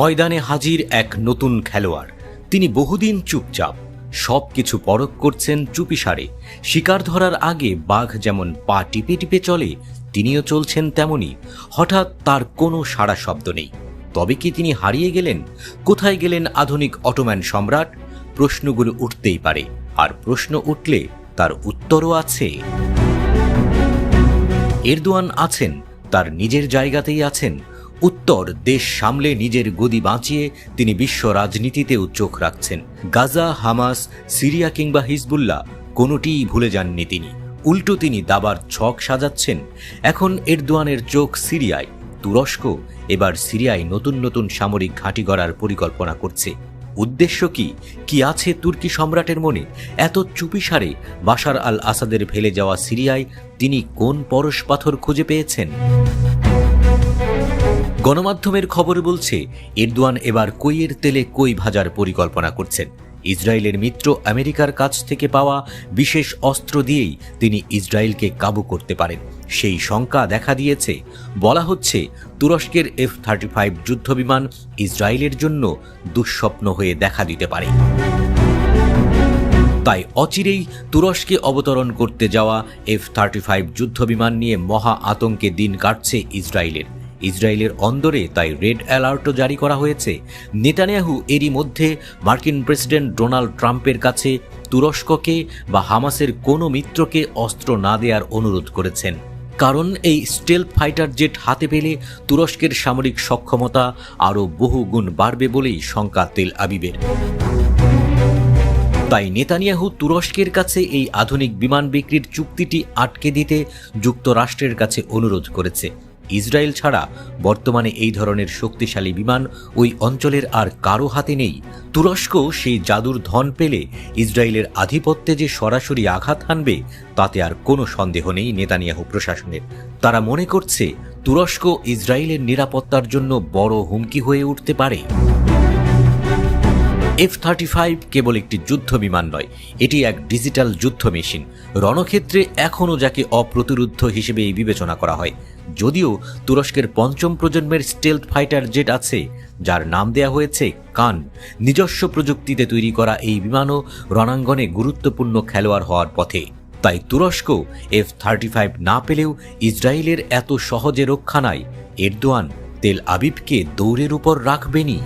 ময়দানে হাজির এক নতুন খেলোয়াড়। তিনি বহুদিন চুপচাপ সব কিছু পরখ করছেন চুপিসারে শিকার ধরার আগে বাঘ যেমন পা টিপে টিপে চলে, তিনিও চলছেন তেমনি। হঠাৎ তার কোনো সাড়া শব্দ নেই। তবে কি তিনি হারিয়ে গেলেন? কোথায় গেলেন আধুনিক অটোম্যান সম্রাট? প্রশ্নগুলো উঠতেই পারে। আর প্রশ্ন উঠলে তার উত্তরও আছে। এরদোয়ান আছেন, তার নিজের জায়গাতেই আছেন উত্তর দেশ সামলে নিজের গদি বাঁচিয়ে তিনি বিশ্ব রাজনীতিতেও চোখ রাখছেন। গাজা, হামাস, সিরিয়া কিংবা হিজবুল্লাহ কোনোটিই ভুলে যাননি তিনি। উল্টো তিনি দাবার ছক সাজাচ্ছেন। এখন এরদোয়ানের চোখ সিরিয়ায়, তুরস্ক এবার সিরিয়ায় নতুন নতুন সামরিক ঘাঁটি গড়ার পরিকল্পনা করছে। উদ্দেশ্য কি? কি আছে তুর্কি সম্রাটের মনে? এত চুপিসারে বাশার আল আসাদের ফেলে যাওয়া সিরিয়ায় তিনি কোন পরশ পাথর খুঁজে পেয়েছেন? গণমাধ্যমের খবর বলছে, এরদোয়ান এবার কইয়ের তেলে কই ভাজার পরিকল্পনা করছেন। ইসরায়েলের মিত্র আমেরিকার কাছ থেকে পাওয়া বিশেষ অস্ত্র দিয়েই তিনি ইসরায়েলকে কাবু করতে পারেন। সেই শঙ্কা দেখা দিয়েছে। বলা হচ্ছে, তুরস্কের এফ থার্টি ফাইভ যুদ্ধবিমান ইসরায়েলের জন্য দুঃস্বপ্ন হয়ে দেখা দিতে পারে। তাই অচিরেই তুরস্কে অবতরণ করতে যাওয়া এফ থার্টি ফাইভ যুদ্ধবিমান নিয়ে মহা আতঙ্কে দিন কাটছে ইসরায়েলের। ইসরায়েলের অন্দরে তাই রেড অ্যালার্টও জারি করা হয়েছে। নেতানিয়াহু এরই মধ্যে মার্কিন প্রেসিডেন্ট ডোনাল্ড ট্রাম্পের কাছে তুরস্ককে বা হামাসের কোনো মিত্রকে অস্ত্র না দেওয়ার অনুরোধ করেছেন। কারণ এই স্টেল ফাইটার জেট হাতে পেলে তুরস্কের সামরিক সক্ষমতা আরও বহুগুণ বাড়বে বলেই শঙ্কা তেল আবিবের। তাই নেতানিয়াহু তুরস্কের কাছে এই আধুনিক বিমান বিক্রির চুক্তিটি আটকে দিতে যুক্তরাষ্ট্রের কাছে অনুরোধ করেছে। ইসরায়েল ছাড়া বর্তমানে এই ধরনের শক্তিশালী বিমান ওই অঞ্চলের আর কারও হাতে নেই। তুরস্ক সেই জাদুর ধন পেলে ইসরায়েলের আধিপত্যে যে সরাসরি আঘাত হানবে, তাতে আর কোনো সন্দেহ নেই নেতানিয়াহু প্রশাসনের। তারা মনে করছে, তুরস্ক ইসরায়েলের নিরাপত্তার জন্য বড় হুমকি হয়ে উঠতে পারে। এফ থার্টি ফাইভ কেবল একটি যুদ্ধ বিমান নয়, এটি এক ডিজিটাল যুদ্ধ মেশিন। রণক্ষেত্রে এখনও যাকে অপ্রতিরুদ্ধ হিসেবেই বিবেচনা করা হয়। যদিও তুরস্কের পঞ্চম প্রজন্মের স্টেলথ ফাইটার জেট আছে, যার নাম দেয়া হয়েছে কান। নিজস্ব প্রযুক্তিতে তৈরি করা এই বিমানও রণাঙ্গনে গুরুত্বপূর্ণ খেলোয়াড় হওয়ার পথে। তাই তুরস্ক এফ থার্টি ফাইভ না পেলেও ইসরায়েলের এত সহজে রক্ষা নাই। এরদোয়ান তেল আবিবকে দৌড়ের উপর রাখবেনই।